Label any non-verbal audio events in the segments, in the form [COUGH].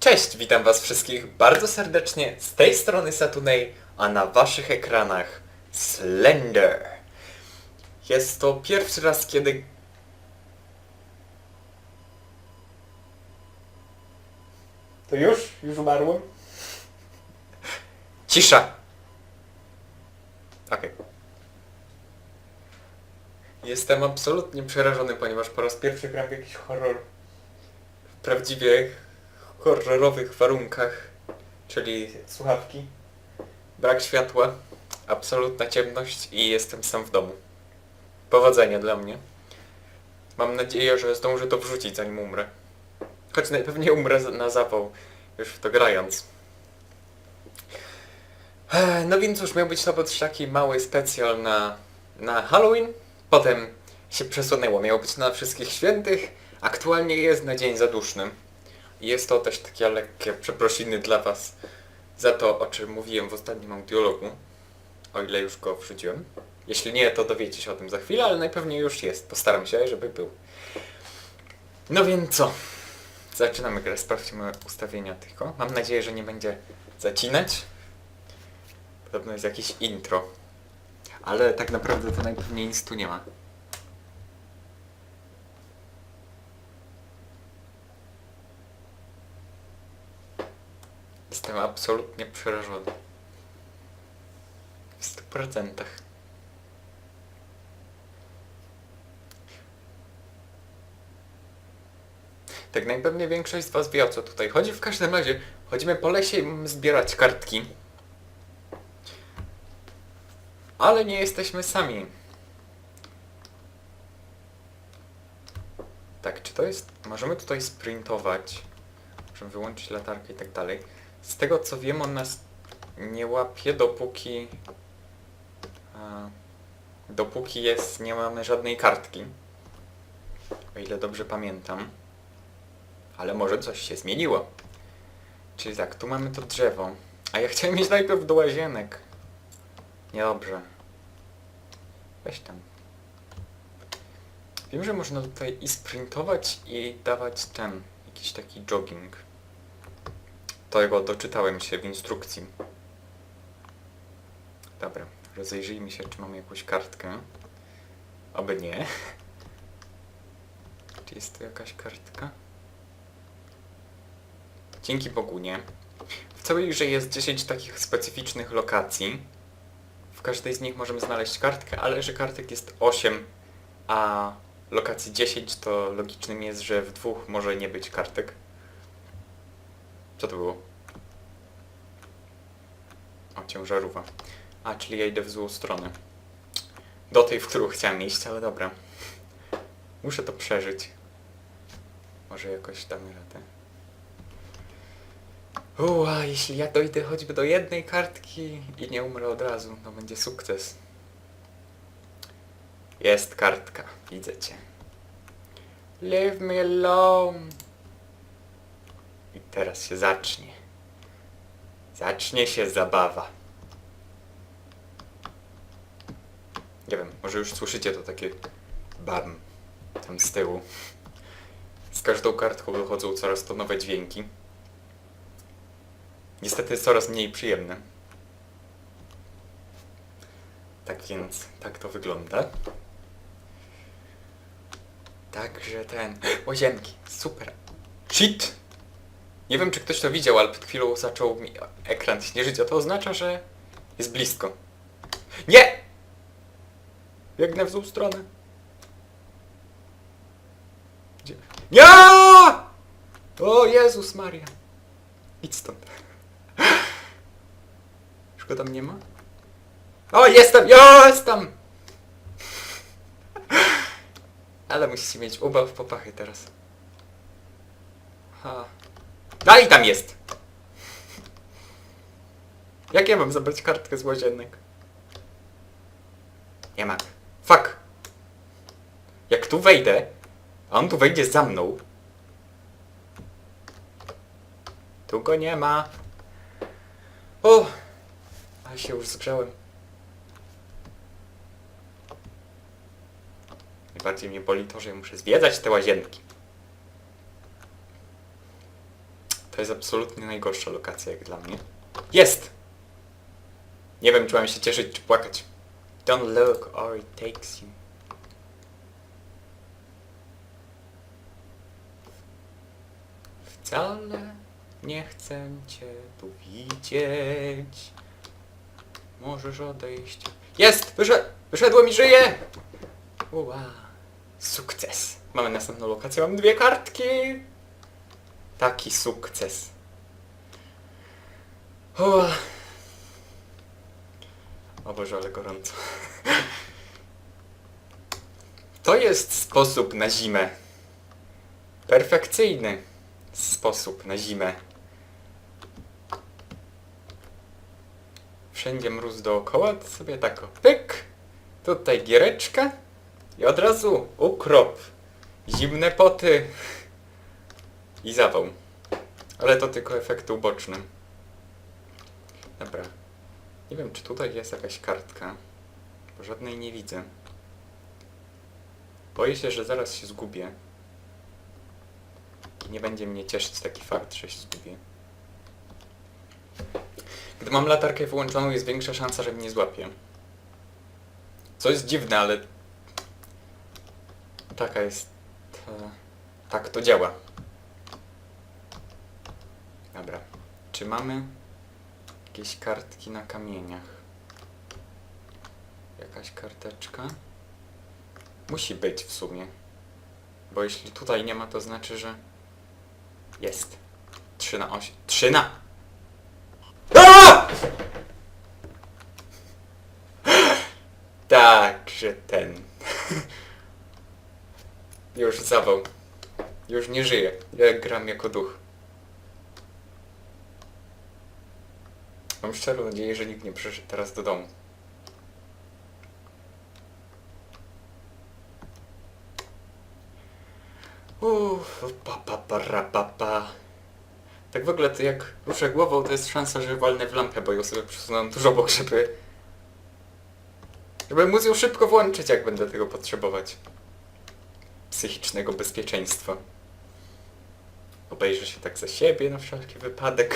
Cześć, witam was wszystkich bardzo serdecznie z tej strony Satunej, a na waszych ekranach Slender. Jest to pierwszy raz, kiedy... To już? Już umarłem? Cisza! Okej. Jestem absolutnie przerażony, ponieważ po raz pierwszy gram w jakiś horror w prawdziwie horrorowych warunkach, czyli słuchawki, brak światła, absolutna ciemność i jestem sam w domu. Powodzenia dla mnie. Mam nadzieję, że zdążę to wrzucić zanim umrę. Choć najpewniej umrę na zawał, już w to grając. No więc już miał być to taki mały specjal na, na Halloween. Potem się przesunęło. Miało być na wszystkich świętych. Aktualnie jest na dzień zaduszny. Jest to też takie lekkie przeprosiny dla Was za to, o czym mówiłem w ostatnim audiologu. O ile już go wrzuciłem. Jeśli nie, to dowiecie się o tym za chwilę, ale najpewniej już jest. Postaram się, żeby był. No więc co? Zaczynamy grę. Sprawdźmy ustawienia tylko. Mam nadzieję, że nie będzie zacinać. Podobno jest jakieś intro. Ale tak naprawdę to najpewniej nic tu nie ma. Jestem absolutnie przerażony. W stu procentach. Tak najpewniej większość z Was wie o co tutaj chodzi. W każdym razie chodzimy po lesie i zbierać kartki. Ale nie jesteśmy sami. Tak, czy to jest... Możemy tutaj sprintować. Możemy wyłączyć latarkę i tak dalej. Z tego co wiem, on nas nie łapie dopóki... A, dopóki jest... nie mamy żadnej kartki. O ile dobrze pamiętam. Ale może coś się zmieniło. Czyli tak, tu mamy to drzewo. A ja chciałem iść najpierw do łazienek. Niedobrze. Weź tam. Wiem, że można tutaj i sprintować i dawać ten, jakiś taki jogging. Tego doczytałem się w instrukcji. Dobra, rozejrzyjmy się, czy mamy jakąś kartkę. Oby nie. Czy jest tu jakaś kartka? Dzięki Bogu nie. W całej grze jest 10 takich specyficznych lokacji. W każdej z nich możemy znaleźć kartkę, ale że kartek jest 8, a lokacji 10, to logicznym jest, że w dwóch może nie być kartek. Co to było? O, ciężarówka. A, czyli ja idę w złą stronę. Do tej, w którą chciałem iść, ale dobra. Muszę to przeżyć. Może jakoś damy radę. Uła, jeśli ja dojdę choćby do jednej kartki i nie umrę od razu, to będzie sukces. Jest kartka, widzę cię. Leave me alone. I teraz się zacznie. Zacznie się zabawa. Nie wiem, może już słyszycie to takie bam tam z tyłu. Z każdą kartką dochodzą coraz to nowe dźwięki. Niestety coraz mniej przyjemne. Tak więc, tak to wygląda. Także ten... [GASPS] Łazienki, super. Shit! Nie wiem, czy ktoś to widział, ale przed chwilą zaczął mi ekran śnieżyć, a to oznacza, że jest blisko. Nie! Biegnę w złą stronę. Gdzie? Nie! O Jezus Maria! Idź stąd. Już go tam nie ma? O, jestem! Jestem! Ale musicie mieć ubaw popachy teraz. Ha. Dalej tam jest! Jak ja mam zabrać kartkę z łazienek? Nie ma. Fuck! Jak tu wejdę, a on tu wejdzie za mną, tu go nie ma. O! Ale się już zgrzałem. Najbardziej mnie boli to, że muszę zwiedzać te łazienki. To jest absolutnie najgorsza lokacja jak dla mnie. Jest! Nie wiem, czy mam się cieszyć, czy płakać. Don't look or it takes you. Wcale nie chcę cię tu widzieć. Możesz odejść. Jest! Wyszedł! Wyszedłem i żyję! Ua. Sukces. Mamy następną lokację. Mam dwie kartki. Taki sukces. Ua. O Boże, ale gorąco. To jest sposób na zimę. Perfekcyjny sposób na zimę. Wszędzie mróz dookoła, to sobie tak o pyk. Tutaj giereczka i od razu ukrop. Zimne poty i zawał. Ale to tylko efekty uboczne. Dobra. Nie wiem, czy tutaj jest jakaś kartka, bo żadnej nie widzę. Boję się, że zaraz się zgubię. Nie będzie mnie cieszyć taki fakt, że się zgubię. Gdy mam latarkę wyłączoną, jest większa szansa, że mnie złapie. Co jest dziwne, ale... Taka jest... e, Tak to działa. Dobra. Czy mamy jakieś kartki na kamieniach? Jakaś karteczka? Musi być w sumie. Bo jeśli tutaj nie ma, to znaczy, że jest. 3 na 8. 3 na... A! [GASPS] Tak, że ten. [LAUGHS] Już zawał. Już nie żyję. Ja gram jako duch. Mam szczerą nadzieję, że nikt nie przyszedł teraz do domu. Uff, pa, pa, pa, ra, pa, pa. Tak w ogóle to jak ruszę głową, to jest szansa, że walnę w lampę, bo ją sobie przesunąłem tuż obok, żeby... Żeby móc ją szybko włączyć, jak będę tego potrzebować. Psychicznego bezpieczeństwa. Obejrzę się tak za siebie na wszelki wypadek.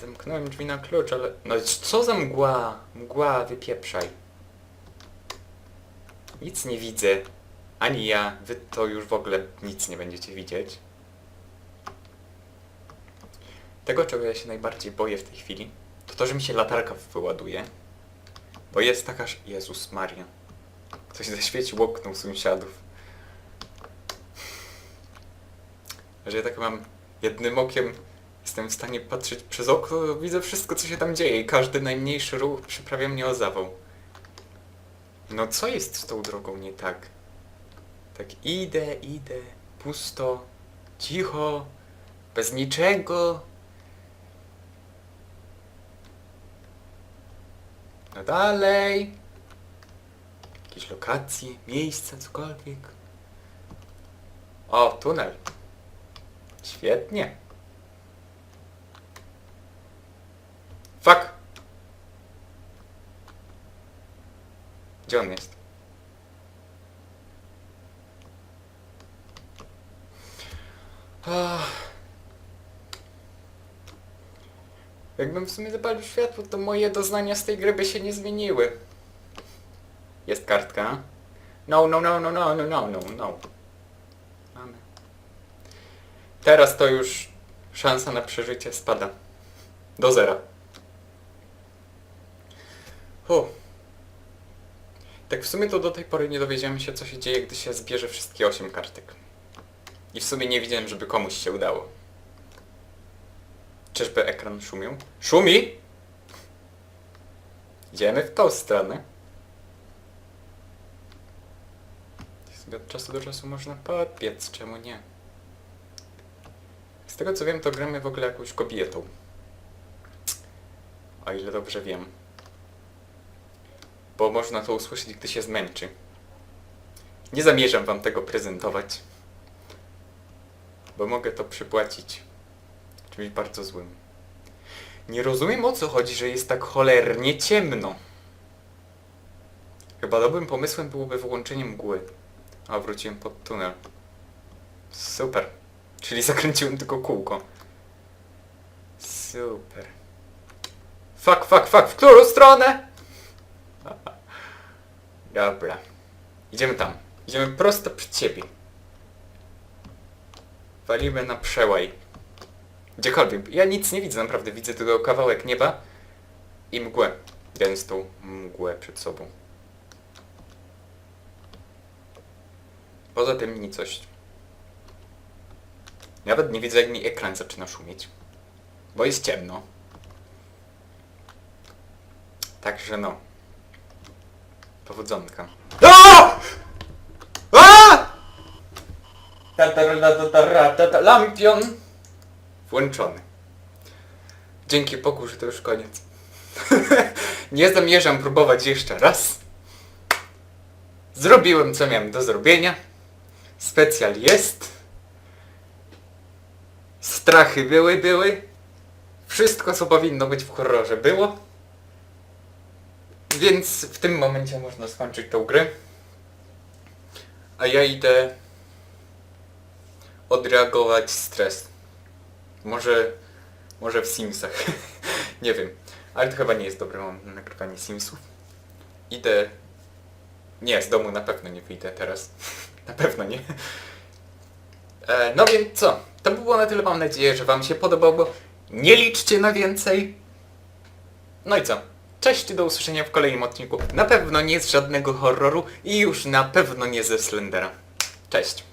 Zamknąłem drzwi na klucz, ale... No co za mgła? Mgła, wypieprzaj. Nic nie widzę. Ani ja. Wy to już w ogóle nic nie będziecie widzieć. Tego, czego ja się najbardziej boję w tej chwili, to to, że mi się latarka wyładuje. Bo jest taka... Jezus Maria. Ktoś zaświecił okno u sąsiadów. Że ja tak mam jednym okiem jestem w stanie patrzeć przez okno, widzę wszystko, co się tam dzieje i każdy najmniejszy ruch przyprawia mnie o zawał. No co jest z tą drogą nie tak? Tak idę, idę, pusto, cicho, bez niczego. No dalej. Jakieś lokacje, miejsca, cokolwiek. O, tunel. Świetnie. Fuck! Gdzie on jest? Ach. Jakbym w sumie zapalił światło, to moje doznania z tej gry by się nie zmieniły. Jest kartka. No, no, no, no, no, no, no, no, no. Mamy. Teraz to już szansa na przeżycie spada. Do zera. Hu. Tak w sumie to do tej pory nie dowiedziałem się, co się dzieje, gdy się zbierze wszystkie 8 kartek. I w sumie nie widziałem, żeby komuś się udało. Czyżby ekran szumiał? Szumi! Idziemy w tą stronę. Sobie od czasu do czasu można podbiec, czemu nie? Z tego co wiem, to gramy w ogóle jakąś kobietą. O ile dobrze wiem. Bo można to usłyszeć, gdy się zmęczy. Nie zamierzam wam tego prezentować. Bo mogę to przypłacić czymś bardzo złym. Nie rozumiem o co chodzi, że jest tak cholernie ciemno. Chyba dobrym pomysłem byłoby wyłączenie mgły. A wróciłem pod tunel. Super. Czyli zakręciłem tylko kółko. Super. Fuck, fuck, fuck, w którą stronę? Dobra. Idziemy tam. Idziemy prosto przed ciebie. Walimy na przełaj. Gdziekolwiek. Ja nic nie widzę, naprawdę. Widzę tylko kawałek nieba i mgłę. Gęstą mgłę przed sobą. Poza tym nicość. Nawet nie widzę jak mi ekran zaczyna szumieć. Bo jest ciemno. Także no. Powodzonka. Ta, ta, ta, ta, ta, ra, ta, ta, Lampion włączony. Dzięki Bogu, że to już koniec. [LAUGHS] Nie zamierzam próbować jeszcze raz. Zrobiłem co miałem do zrobienia. Specjal jest. Strachy były, były. Wszystko co powinno być w horrorze było. Więc w tym momencie można skończyć tą grę. A ja idę odreagować stres. Może, może w Simsach. [LAUGHS] nie wiem. Ale to chyba nie jest dobre moment na nagrywanie Simsów. Idę... Nie, z domu na pewno nie wyjdę teraz. [LAUGHS] na pewno nie. E, no więc co? To by było na tyle. Mam nadzieję, że Wam się podobało. Nie liczcie na więcej. No i co? Cześć, do usłyszenia w kolejnym odcinku. Na pewno nie z żadnego horroru i już na pewno nie ze Slendera. Cześć.